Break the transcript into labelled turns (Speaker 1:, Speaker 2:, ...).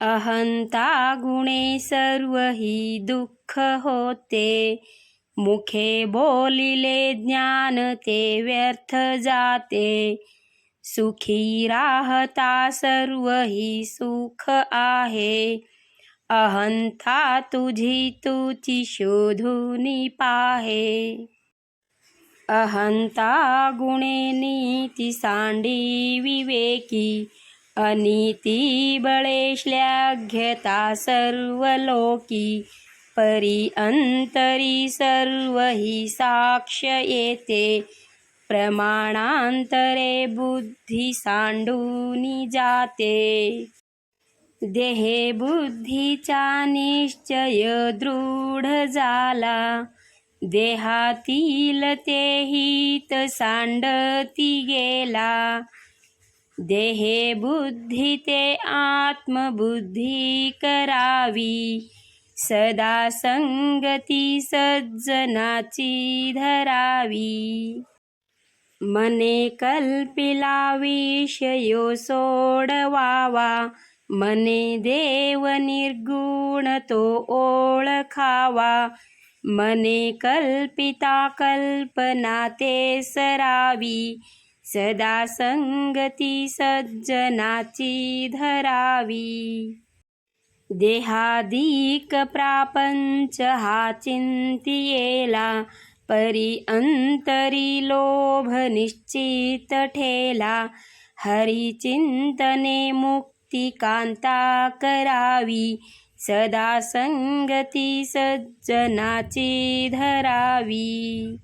Speaker 1: अहंता गुणे सर्व ही दुःख होते. मुखे बोलिले ज्ञान ते व्यर्थ जाते. सुखी राहता सर्व ही सुख आहे. अहंता तुझी तुची शोधूनी पाहे. अहंता गुणे नीती सांडी विवेकी. अनिती बळेशल्या घेता सर्व लोकी परी अंतरी सर्व ही साक्ष येते. प्रमाणांतरे बुद्धी सांडूनी जाते. देहे बुद्धीचा निश्चय दृढ झाला. देहातील ते हित सांडती गेला. देहे बुद्धी ते आत्मबुद्धी करावी. सदा संगती सज्जनाची धरावी. मने कल्पिला विषयो सोडवावा. मने देव निर्गुण तो ओळखावा. मने कल्पिता कल्पना ते सरावी. सदा संगती सज्जनाची धरावी. देहादिक प्रापंच हा चिंतियेला परी अंतरी लोभ निश्चित ठेला. हरी चिंतने मुक्ती कांता करावी सदा संगती सज्जनाची धरावी.